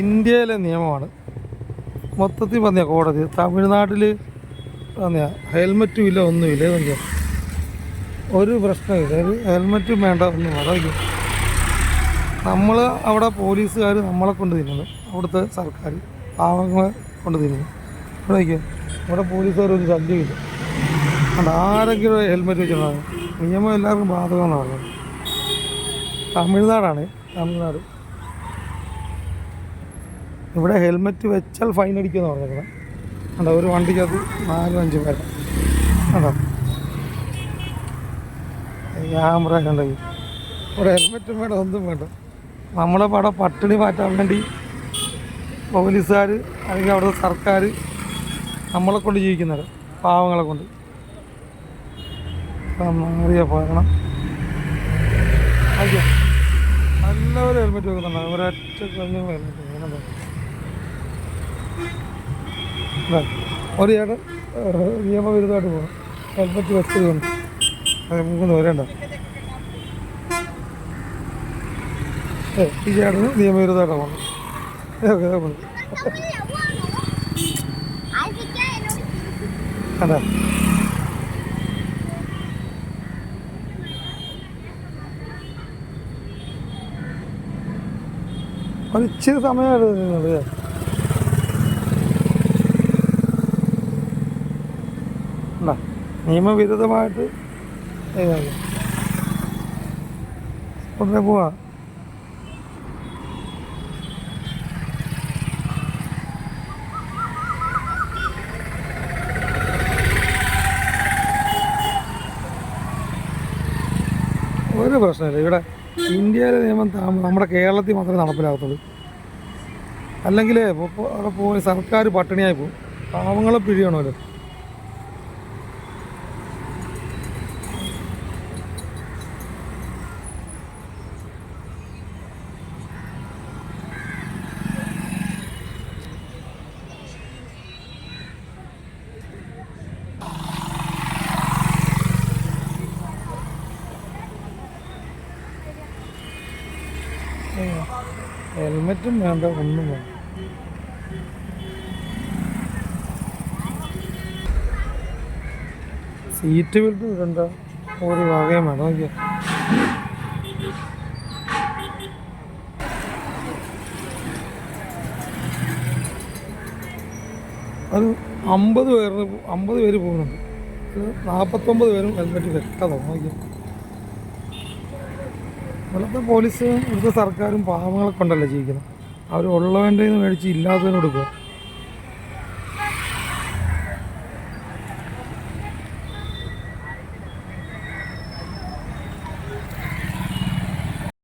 ഇന്ത്യയിലെ നിയമമാണ്. മൊത്തത്തിൽ പറഞ്ഞ കോടതി. തമിഴ്നാട്ടിൽ പറഞ്ഞ ഹെൽമറ്റും ഇല്ല ഒന്നുമില്ല പറഞ്ഞ ഒരു പ്രശ്നമില്ല. ഒരു ഹെൽമറ്റും വേണ്ട ഒന്നും വേണ്ട. നമ്മൾ അവിടെ പോലീസുകാർ നമ്മളെ കൊണ്ട് തിന്നുന്നു. അവിടുത്തെ സർക്കാർ പാവങ്ങളെ കൊണ്ട് തിന്നുന്നു. ഇവിടെ നോക്കിയോ ഇവിടെ പോലീസുകാർ ഒരു ശല്യമില്ല അതുകൊണ്ട് ആരെങ്കിലും ഹെൽമെറ്റ് വെച്ചിട്ടുണ്ടാകും നിയമം എല്ലാവർക്കും ബാധകമാണ് തമിഴ്നാടാണ്. തമിഴ്നാട്. ഇവിടെ ഹെൽമെറ്റ് വെച്ചാൽ ഫൈൻ അടിക്കുമെന്ന് പറഞ്ഞേക്കണം. കണ്ടോ ഒരു വണ്ടിക്കകത്ത് നാലും അഞ്ചും പേര കണ്ടോ? ക്യാമറ ഉണ്ടെങ്കിൽ ഇവിടെ ഹെൽമെറ്റും വേണ്ട ഒന്നും വേണ്ട. നമ്മളെ പട പട്ടിണി മാറ്റാൻ വേണ്ടി പോലീസുകാർ അല്ലെങ്കിൽ അവിടുത്തെ സർക്കാർ നമ്മളെ കൊണ്ട് ജീവിക്കുന്നത് പാവങ്ങളെ കൊണ്ട്. മാറിയ പോകണം അയ്യോ നല്ലൊരു ഹെൽമെറ്റ് വെക്കുന്നുണ്ട്. ഒരൊറ്റ ഹെൽമെറ്റ് ഒരു ചേട്ടൻ നിയമവിരുദ്ധമായിട്ട് പോകണം ഹെൽമെറ്റ് വെച്ചത് കൊണ്ട്. അത് മൂന്ന് വരേണ്ട ഈ ചേട്ടന് നിയമവിരുദ്ധമായിട്ടാണ് പോകണം അതെ ഇതൊക്കെ ഉണ്ട്. കണ്ടോ ഒരു ഇച്ചിരി സമയമായിട്ട് നിന്നത് ഉണ്ടോ നിയമവിരുദ്ധമായിട്ട്. ഉടനെ പോവാ. ഒരു പ്രശ്നമില്ല. ഇവിടെ ഇന്ത്യയിലെ നിയമം നമ്മുടെ കേരളത്തിൽ മാത്രമേ നടപ്പിലാകത്തുള്ളൂ. അല്ലെങ്കിൽ അവിടെ പോയി സർക്കാർ പട്ടിണിയായി പോകും. പാവങ്ങളെ പിഴിയണമല്ലോ ഹെൽമെറ്റും വേണ്ട ഒന്നും വേണ്ട. സീറ്റ് ബെൽറ്റ് ഇടണ്ട ഒരു വകയും വേണം നോക്കിയാ. അത് അമ്പത് പേര് അമ്പത് പേര് പോകുന്നുണ്ട്. നാൽപ്പത്തൊമ്പത് പേരും ഹെൽമെറ്റ് വെക്കാതെ നോക്കിയാ. ഇവിടുത്തെ പോലീസ് ഇവിടുത്തെ സർക്കാരും പാവങ്ങളെ കൊണ്ടല്ലേ ജീവിക്കുന്നത്. അവർ ഉള്ളവന്റെ മേടിച്ച് ഇല്ലാത്തതിന് കൊടുക്കുക.